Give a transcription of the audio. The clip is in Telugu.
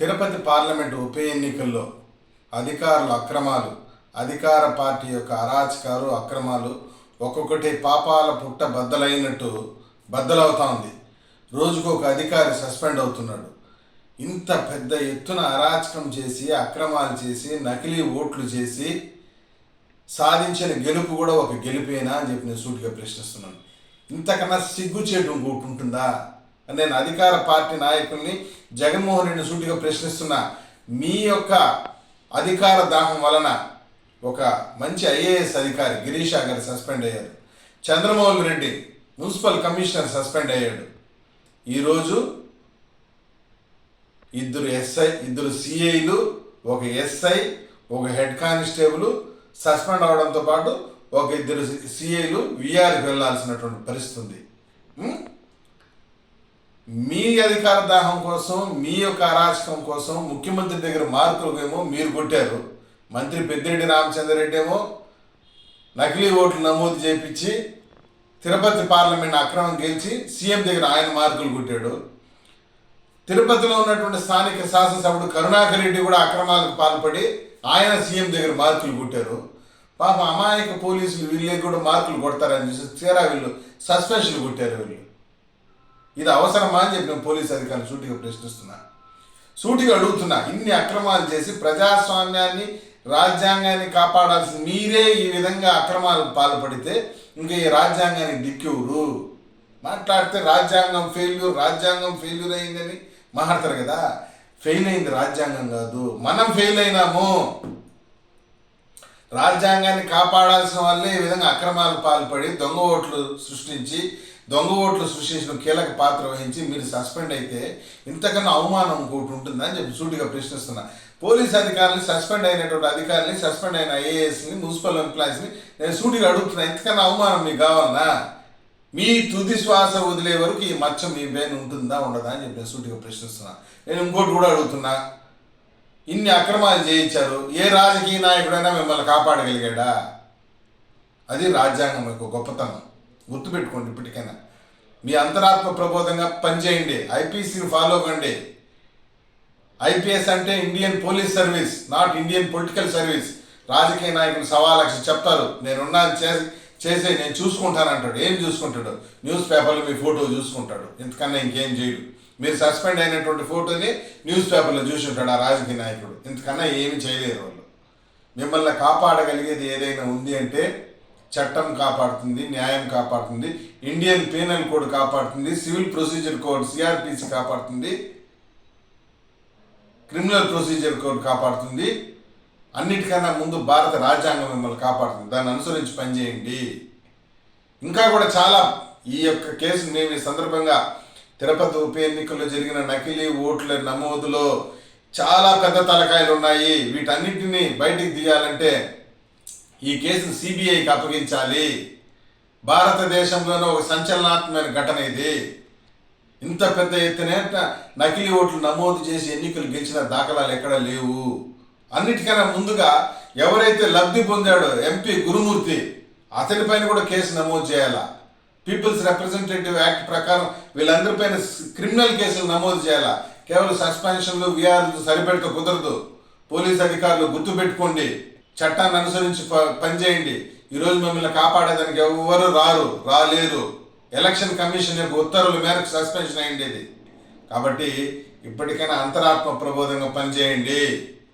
తిరుపతి పార్లమెంటు ఉప ఎన్నికల్లో అధికారుల అక్రమాలు అధికార పార్టీ యొక్క అరాచకాలు అక్రమాలు ఒక్కొక్కటి పాపాల పుట్ట బద్దలైనట్టు బద్దలవుతా ఉంది రోజుకు ఒక అధికారి సస్పెండ్ అవుతున్నాడు. ఇంత పెద్ద ఎత్తున అరాచకం చేసి అక్రమాలు చేసి నకిలీ ఓట్లు చేసి సాధించిన గెలుపు కూడా ఒక గెలుపేనా అని చెప్పి నేను సూటిగా ప్రశ్నిస్తున్నాను. ఇంతకన్నా సిగ్గుచేటు ఇంకోటి ఉంటుందా? నేను అధికార పార్టీ నాయకుల్ని జగన్మోహన్ రెడ్డి సూటిగా ప్రశ్నిస్తున్నా మీ యొక్క అధికార దాహం వలన ఒక మంచి ఐఏఎస్ అధికారి గిరీషా గారు సస్పెండ్ అయ్యారు. Chandramohan Reddy municipal commissioner suspend అయ్యాడు. ఈరోజు ఇద్దరు ఎస్ఐ ఇద్దరు సిఐలు ఒక ఎస్ఐ ఒక హెడ్ కానిస్టేబుల్ సస్పెండ్ అవడంతో పాటు ఒక ఇద్దరు సిఐలు విఆర్కి వెళ్ళాల్సినటువంటి పరిస్థితి ఉంది. మీ అధికార దాహం కోసం మీ యొక్క అరాచకం కోసం ముఖ్యమంత్రి దగ్గర మార్కులు ఏమో మీరు కొట్టారు. మంత్రి పెద్దిరెడ్డి రామచంద్రరెడ్డి ఏమో నకిలీ ఓట్లు నమోదు చేపించి తిరుపతి పార్లమెంట్ అక్రమం గెలిచి సీఎం దగ్గర ఆయన మార్కులు కొట్టాడు. తిరుపతిలో ఉన్నటువంటి స్థానిక శాసనసభ్యుడు కరుణాకర్ రెడ్డి కూడా అక్రమాలకు పాల్పడి ఆయన సీఎం దగ్గర మార్కులు కొట్టారు. పాప అమాయక పోలీసులు వీళ్ళకి కూడా మార్కులు కొడతారని చూసి తీరా వీళ్ళు సస్పెన్షన్ కొట్టారు వీళ్ళు. ఇది అవసరమా అని చెప్పి నేను పోలీస్ అధికారులు సూటిగా ప్రశ్నిస్తున్నా. సూటిగా అడుగుతున్నా ఇన్ని అక్రమాలు చేసి ప్రజాస్వామ్యాన్ని రాజ్యాంగాన్ని కాపాడాల్సిన మీరే ఈ విధంగా అక్రమాలకు పాల్పడితే ఇంకా ఈ రాజ్యాంగానికి దిక్కెవరు? మాట్లాడితే రాజ్యాంగం ఫెయిల్యూర్ రాజ్యాంగం ఫెయిల్యూర్ అయిందని మాట్లాడతారు కదా. ఫెయిల్ అయింది రాజ్యాంగం కాదు మనం ఫెయిల్ అయినాము. రాజ్యాంగాన్ని కాపాడాల్సిన వాళ్ళే ఈ విధంగా అక్రమాలు పాల్పడి దొంగ ఓట్లు సృష్టించి దొంగ ఓట్లు సృష్టించిన కీలక పాత్ర వహించి మీరు సస్పెండ్ అయితే ఇంతకన్నా అవమానం ఇంకోటి ఉంటుందని చెప్పి సూటిగా ప్రశ్నిస్తున్నా. పోలీస్ అధికారులు సస్పెండ్ అయినటువంటి అధికారులు సస్పెండ్ అయిన ఐఏఎస్ని మున్సిపల్ ఎంప్లాయీస్ని నేను సూటిగా అడుగుతున్నా. ఇంతకన్నా అవమానం మీకు కావాలనా? మీ తుది శ్వాస వదిలే వరకు ఈ మచ్చ మీ పైన ఉంటుందా ఉండదా అని చెప్పి సూటిగా ప్రశ్నిస్తున్నా. నేను ఇంకోటి కూడా అడుగుతున్నా. ఇన్ని అక్రమాలు చేయించారు. ఏ రాజకీయ నాయకుడైనా మిమ్మల్ని కాపాడగలిగాడా? అది రాజ్యాంగం యొక్క గొప్పతనం. గుర్తుపెట్టుకోండి ఇప్పటికైనా. మీ అంతరాత్మ ప్రబోధంగా పనిచేయండి. ఐపీసీని ఫాలో కండి ఐపీఎస్ అంటే Indian police service not Indian political service. రాజకీయ నాయకులు సవా లక్ష చెప్తారు. నేనున్నాను చేసి చేసే నేను చూసుకుంటాను అంటాడు ఏం చూసుకుంటాడు? న్యూస్ పేపర్లో మీ ఫోటో చూసుకుంటాడు. ఇంతకన్నా ఇంకేం చేయడు. మీరు సస్పెండ్ అయినటువంటి ఫోటోని న్యూస్ పేపర్లో చూసి ఉంటాడు ఆ రాజకీయ నాయకుడు. ఇంతకన్నా ఏమి చేయలేరు వాళ్ళు. మిమ్మల్ని కాపాడగలిగేది ఏదైనా ఉంది అంటే చట్టం కాపాడుతుంది న్యాయం కాపాడుతుంది ఇండియన్ పీనల్ కోడ్ కాపాడుతుంది సివిల్ ప్రొసీజర్ కోడ్ సిఆర్పిసి కాపాడుతుంది క్రిమినల్ ప్రొసీజర్ కోడ్ కాపాడుతుంది అన్నిటికన్నా ముందు భారత రాజ్యాంగం మిమ్మల్ని కాపాడుతుంది. దాన్ని అనుసరించి పనిచేయండి. ఇంకా కూడా చాలా ఈ యొక్క కేసు మేము ఈ సందర్భంగా తిరుపతి ఉప ఎన్నికల్లో జరిగిన నకిలీ ఓట్ల నమోదులో చాలా పెద్ద తలకాయలు ఉన్నాయి వీటన్నిటిని బయటికి తీయాలంటే ఈ కేసును సిబిఐకి అప్పగించాలి. భారతదేశంలోనే ఒక సంచలనాత్మక ఘటన ఇది. ఇంత పెద్ద ఎత్తున నకిలీ ఓట్లు నమోదు చేసి ఎన్నికలు గెలిచిన దాఖలాలు ఎక్కడా లేవు. అన్నిటికన్నా ముందుగా ఎవరైతే లబ్ధి పొందాడో ఎంపీ గురుమూర్తి అతనిపైన కూడా కేసు నమోదు చేయాలా? పీపుల్స్ రిప్రజెంటేటివ్ యాక్ట్ ప్రకారం వీళ్ళందరిపైన క్రిమినల్ కేసులు నమోదు చేయాలా? కేవలం సస్పెన్షన్లు విఆర్లు సరిపెడితే కుదరదు. పోలీస్ అధికారులు గుర్తుపెట్టుకోండి. చట్టాన్ని అనుసరించి ప- పనిచేయండి. ఈరోజు మిమ్మల్ని కాపాడేదానికి ఎవ్వరు రారు రాలేరు. ఎలక్షన్ కమిషన్ యొక్క ఉత్తర్వుల మేరకు సస్పెన్షన్ అయ్యింది కాబట్టి ఇప్పటికైనా అంతరాత్మ ప్రబోధంగా పనిచేయండి.